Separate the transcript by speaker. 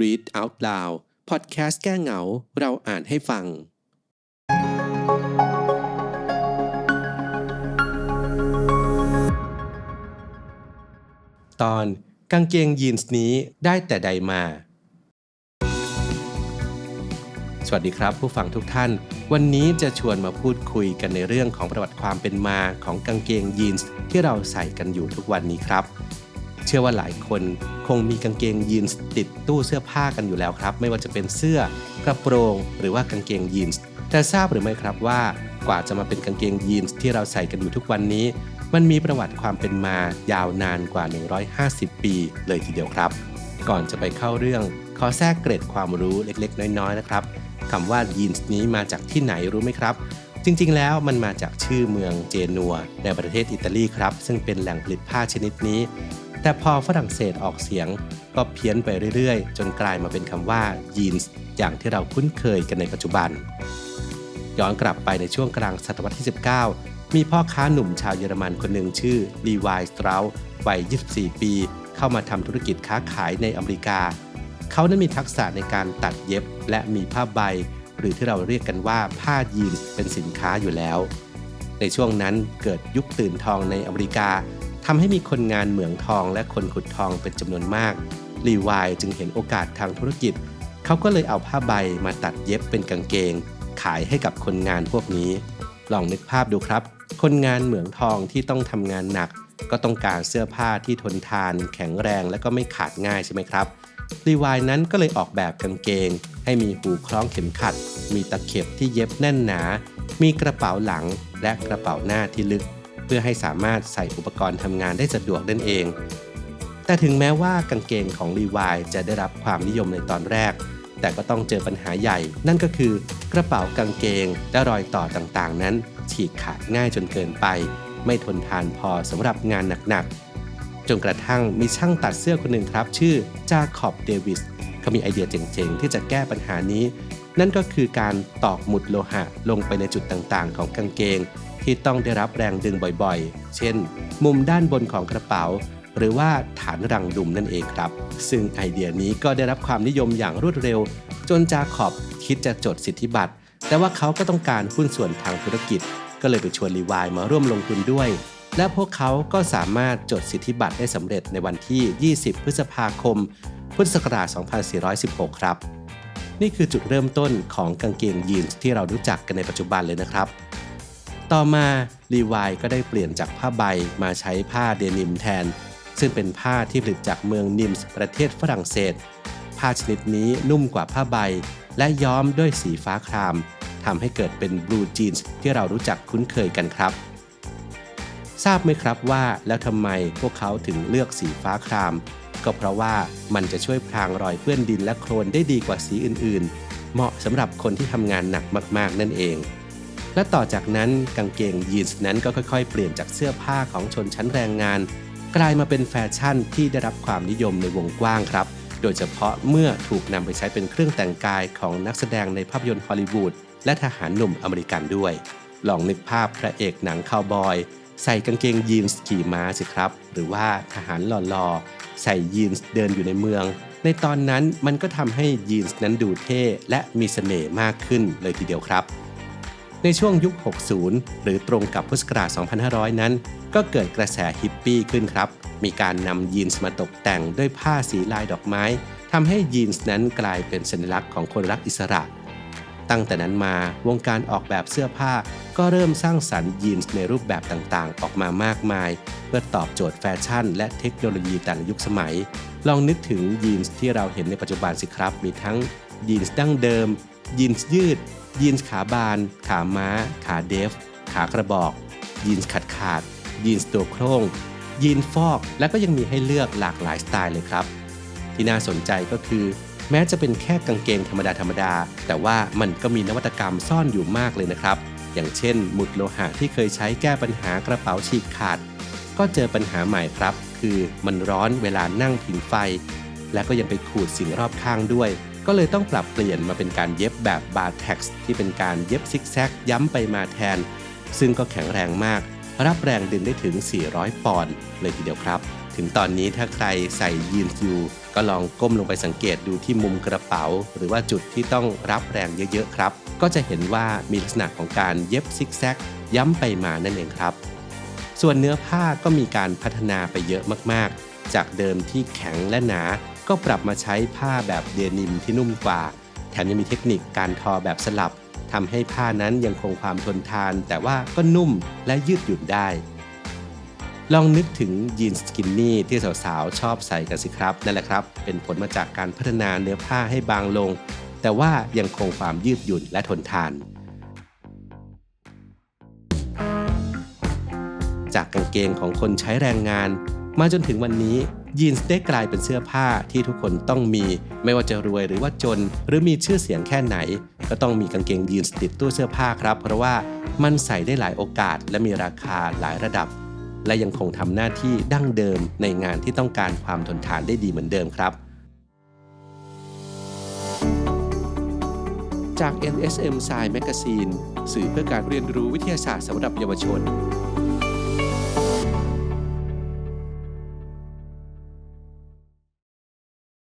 Speaker 1: Read Out Loud พอดแคสต์แก้เหงา เราอ่านให้ฟัง ตอนกางเกงยีนส์นี้ได้แต่ใดมา วัสดีครับ ผู้ฟังทุกท่าน วันนี้จะชวนมาพูดคุยกันในเรื่องของประวัติความเป็นมาของกางเกงยีนส์ที่เราใส่กันอยู่ทุกวันนี้ครับ เชื่อว่าหลายคนคงมีกางเกงยีนส์ติดตู้เสื้อผ้ากันอยู่แล้วครับ ไม่ว่าจะเป็นเสื้อกระโปรง หรือว่ากางเกงยีนส์แต่ทราบหรือไม่ครับว่ากว่าจะมาเป็นกางเกงยีนส์ที่เราใส่กันอยู่ทุกวันนี้ มันมีประวัติความเป็นมายาวนานกว่า 150 ปีเลยทีเดียวครับ ก่อนจะไปเข้าเรื่อง ขอแทรกเกร็ดความรู้เล็กๆ น้อยๆนะครับคำว่ายีนส์นี้มาจากที่ไหนรู้ไหมครับ จริงๆ แล้วมันมาจากชื่อเมืองเจนัว ในประเทศอิตาลีครับ ซึ่งเป็นแหล่งผลิตผ้าชนิดนี้ แต่พอฝรั่งเศสออกเสียง ก็เพี้ยนไปเรื่อยๆ จนกลายมาเป็นคำว่ายีนส์อย่างที่เราคุ้นเคยกันในปัจจุบัน ย้อนกลับไปในช่วงกลางศตวรรษที่ 19 มีพ่อค้าหนุ่มชาวเยอรมันคนหนึ่งชื่อลีวายสตราว์วัย 24 ปี เข้ามาทำธุรกิจค้าขายในอเมริกา เขานั้นมีทักษะในการตัดเย็บและมีผ้าใบ หรือที่เราเรียกกันว่าผ้ายีนส์เป็นสินค้าอยู่แล้ว ในช่วงนั้นเกิดยุคตื่นทองในอเมริกาทำให้มีคนงานเหมืองทองและคนขุดทองเป็นจำนวนมากลีวายจึงเห็นโอกาสทางธุรกิจ เขาก็เลยเอาผ้าใบมาตัดเย็บเป็นกางเกง ขายให้กับคนงานพวกนี้ ลองนึกภาพดูครับ คนงานเหมืองทองที่ต้องทำงานหนัก ก็ต้องการเสื้อผ้าที่ทนทาน แข็งแรงและก็ไม่ขาดง่ายใช่ไหมครับ รีวายนั้นก็เลยออกแบบกางเกง ให้มีหูคล้องเข็มขัด มีตะเข็บที่เย็บแน่นหนา มีกระเป๋าหลังและกระเป๋าหน้าที่ลึก เพื่อให้สามารถใส่อุปกรณ์ทำงานได้สะดวกนั่นเอง แต่ถึงแม้ว่ากางเกงของรีวายจะได้รับความนิยมในตอนแรก แต่ก็ต้องเจอปัญหาใหญ่ นั่นก็คือกระเป๋ากางเกงและรอยต่อต่างๆ นั้น ฉีกขาดง่ายจนเกินไป ไม่ทนทานพอสำหรับงานหนักๆ จนกระทั่งมีช่างตัดเสื้อคนหนึ่งครับ ชื่อจาคอบเดวิสเขามีไอเดียเจ๋งๆ ที่จะแก้ปัญหานี้ นั่นก็คือการตอกหมุดโลหะลงไปในจุดต่างๆ ของกางเกง ที่ต้องได้รับแรงดึงบ่อยๆ เช่น มุมด้านบนของกระเป๋า หรือว่าฐานรังดุมนั่นเองครับ ซึ่งไอเดียนี้ก็ได้รับความนิยมอย่างรวดเร็ว จนจาขอบคิดจะจดสิทธิบัตร แต่ว่าเขาก็ต้องการหุ้นส่วนทางธุรกิจ ก็เลยไปชวนรีวายมาร่วมลงทุนด้วย และพวกเขาก็สามารถจดสิทธิบัตรได้สำเร็จในวันที่ 20 พฤษภาคม พุทธศักราช 2416 ครับ นี่คือจุดเริ่มต้นของกางเกงยีนส์ที่เรารู้จักกันในปัจจุบันเลยนะครับ ต่อมารีวายก็ได้เปลี่ยนจากผ้าใบมาใช้ผ้าเดนิมแทน ซึ่งเป็นผ้าที่ผลิตจากเมืองนิมส์ประเทศฝรั่งเศส ผ้าชนิดนี้นุ่มกว่าผ้าใบ และย้อมด้วยสีฟ้าครามทำให้เกิดเป็นบลูจีนส์ที่เรารู้จักคุ้นเคยกันครับ ทราบไหมครับว่าแล้วทำไมพวกเขาถึงเลือกสีฟ้าคราม ก็เพราะว่ามันจะช่วยพรางรอยเปื้อนดินและโคลนได้ดีกว่าสีอื่นๆ เหมาะสำหรับคนที่ทำงานหนักมากๆ นั่นเอง และต่อจากนั้นกางเกงยีนส์นั้นก็ค่อยๆ เปลี่ยนจากเสื้อผ้าของชนชั้นแรงงาน กลายมาเป็นแฟชั่นที่ได้รับความนิยมในวงกว้างครับ โดยเฉพาะเมื่อถูกนำไปใช้เป็นเครื่องแต่งกายของนักแสดงในภาพยนตร์ฮอลลีวูดและทหารหนุ่มอเมริกันด้วย ลองนึกภาพพระเอกหนังคาวบอย ใส่กางเกงยีนส์ขี่ม้าสิครับ หรือว่าทหารหล่อๆ ใส่ยีนส์เดินอยู่ในเมือง ในตอนนั้นมันก็ทำให้ยีนส์นั้นดูเท่และมีเสน่ห์มากขึ้นเลยทีเดียวครับ ในช่วงยุค 60 หรือตรงกับพุทธศักราช 2500 นั้น ก็เกิดกระแสฮิปปี้ขึ้นครับ มีการนำยีนส์มาตกแต่งด้วยผ้าสีลายดอกไม้ทำให้ยีนส์นั้นกลายเป็นสัญลักษณ์ของคนรักอิสระ ตั้งแต่นั้นมาวงการออกแบบเสื้อผ้า ก็เริ่มสร้างสรรค์ยีนส์ในรูปแบบต่างๆ ออกมามากมาย เพื่อตอบโจทย์แฟชั่น และเทคโนโลยีแต่ละยุคสมัย ลองนึกถึงยีนส์ที่เราเห็นในปัจจุบันสิครับ มีทั้งยีนส์ดั้งเดิม ยีนส์ยืด ยีนส์ขาบาน ขาม้า ขาเดฟ ขากระบอก ยีนส์ขาดขาด ยีนส์ตัวโครงยีนส์ฟอก และก็ยังมีให้เลือกหลากหลายสไตล์เลยครับ ที่น่าสนใจก็คือ แม้จะเป็นแค่กางเกงธรรมดาธรรมดา แต่ว่ามันก็มีนวัตกรรมซ่อนอยู่มากเลยนะครับ อย่างเช่น หมุดโลหะที่เคยใช้แก้ปัญหากระเป๋าฉีกขาด ก็เจอปัญหาใหม่ครับ คือมันร้อนเวลานั่งผิงไฟ และก็ยังไปขูดสิ่งรอบข้างด้วย ก็เลยต้องปรับเปลี่ยนมาเป็นการเย็บแบบบาร์แท็กซ์ที่เป็นการเย็บซิกแซกย้ำไปมาแทน ซึ่งก็แข็งแรงมาก รับแรงดึงได้ถึง 400 ปอนด์เลยทีเดียวครับ ถึงตอนนี้ถ้าใครใส่ยีนส์อยู่ก็ลองก้มลงไปสังเกตดูที่มุมกระเป๋า หรือว่าจุดที่ต้องรับแรงเยอะๆครับ ก็จะเห็นว่ามีลักษณะของการเย็บซิกแซกย้ำไปมานั่นเองครับ ส่วนเนื้อผ้าก็มีการพัฒนาไปเยอะมากๆ จากเดิมที่แข็งและหนา ก็ปรับมาใช้ผ้าแบบเดนิมที่นุ่มกว่า แถมยังมีเทคนิคการทอแบบสลับทำให้ผ้านั้นยังคงความทนทาน แต่ว่าก็นุ่มและยืดหยุ่นได้ ลองนึกถึงยีนสกินนี่ที่สาวๆ ชอบใส่กันสิครับ นั่นแหละครับ เป็นผลมาจากการพัฒนาเนื้อผ้าให้บางลง แต่ว่ายังคงความยืดหยุ่นและทนทาน จากกางเกงของคนใช้แรงงาน มาจนถึงวันนี้ยีนส์ได้กลายเป็นเสื้อผ้าที่ทุกคนต้องมี ไม่ว่าจะรวยหรือว่าจน หรือมีชื่อเสียงแค่ไหน ก็ต้องมีกางเกงยีนส์ติดตู้เสื้อผ้าครับ เพราะว่ามันใส่ได้หลายโอกาส และมีราคาหลายระดับ และยังคงทำหน้าที่ดั้งเดิมในงานที่ต้องการความทนทานได้ดีเหมือนเดิมครับ จาก NSM Science Magazine สื่อเพื่อการเรียนรู้วิทยาศาสตร์สำหรับเยาวชน